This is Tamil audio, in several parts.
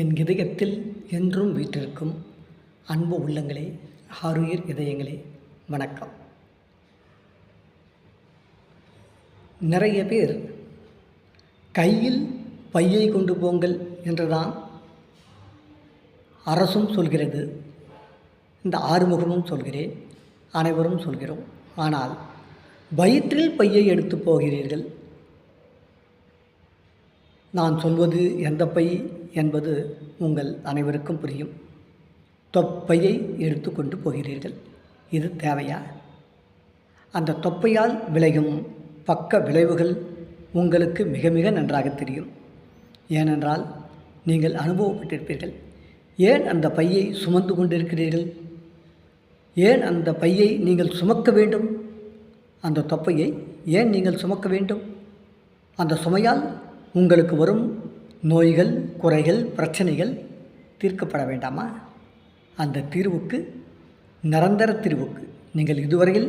என் இதயத்தில் என்றும் வீற்றிருக்கும் அன்பு உள்ளங்களே ஆருயிர் இதயங்களே வணக்கம். நிறைய பேர் கையில் பையை கொண்டு போங்கள் என்றுதான் அரசும் சொல்கிறது. இந்த ஆறுமுகமும் சொல்கிறேன் அனைவரும் சொல்கிறோம். ஆனால் வயிற்றில் பையை எடுத்து போகிறீர்கள். நான் சொல்வது எந்த பை? என்பது உங்கள் அனைவருக்கும் புரியும். தொப்பையை எடுத்துக்கொண்டு போகிறீர்கள். இது தேவையா? அந்த தொப்பையால் விளையும் பக்க விளைவுகள் உங்களுக்கு மிக மிக நன்றாக தெரியும். ஏனென்றால் நீங்கள் அனுபவப்பட்டிருப்பீர்கள். ஏன் அந்த பையை சுமந்து கொண்டிருக்கிறீர்கள்? ஏன் அந்த பையை நீங்கள் சுமக்க வேண்டும்? அந்த தொப்பையை ஏன் நீங்கள் சுமக்க வேண்டும்? அந்த சுமையால் உங்களுக்கு வரும் நோய்கள் குறைகள் பிரச்சனைகள் தீர்க்கப்பட வேண்டாமா? அந்த தீர்வுக்கு நிரந்தர தீர்வுக்கு நீங்கள் இதுவரையில்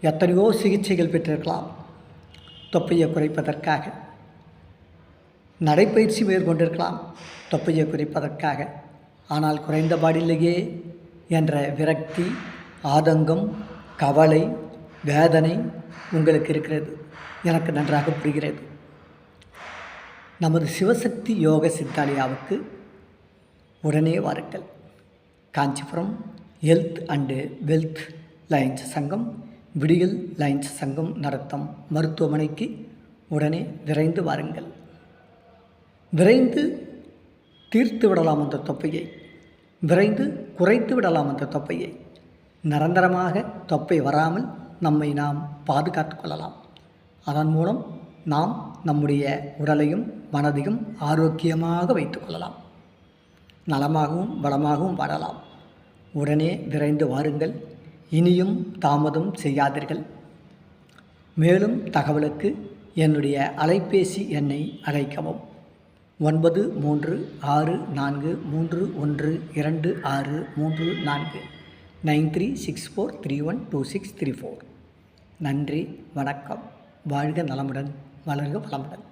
எத்தனையோ சிகிச்சைகள் பெற்றிருக்கலாம். தொப்பையை குறைப்பதற்காக நடைப்பயிற்சி மேற்கொண்டிருக்கலாம். தொப்பையை குறைப்பதற்காக ஆனால் குறைந்த பாடில்லையே என்ற விரக்தி ஆதங்கம் கவலை வேதனை உங்களுக்கு இருக்கிறது. எனக்கு நன்றாக புரிகிறது. நமது சிவசக்தி யோக சித்தாலயாவுக்கு உடனே வாருங்கள். Kanchipuram health and wealth lions சங்கம் விடியல் லயன்ஸ் சங்கம் நடத்தும் மருத்துவமனைக்கு உடனே விரைந்து வாருங்கள். விரைந்து தீர்த்து விடலாம் அந்த தொப்பையை விரைந்து குறைத்து விடலாம் அந்த தொப்பையை நிரந்தரமாக தொப்பை வராமல் நம்மை நாம் பாதுகாத்து கொள்ளலாம். அதன் மூலம் நாம் நம்முடைய உடலையும் மனதையும் ஆரோக்கியமாக வைத்துக்கொள்ளலாம் நலமாகவும் வளமாகவும் வாழலாம். உடனே விரைந்து வாருங்கள். இனியும் தாமதம் செய்யாதீர்கள். மேலும் தகவலுக்கு என்னுடைய அலைபேசி எண்ணை அழைக்கவும். ஒன்பது மூன்று ஆறு நான்கு மூன்று ஒன்று இரண்டு ஆறு மூன்று நான்கு nine three six four three one two six three four. நன்றி வணக்கம். வாழ்க நலமுடன். வளர்க வளமுடன்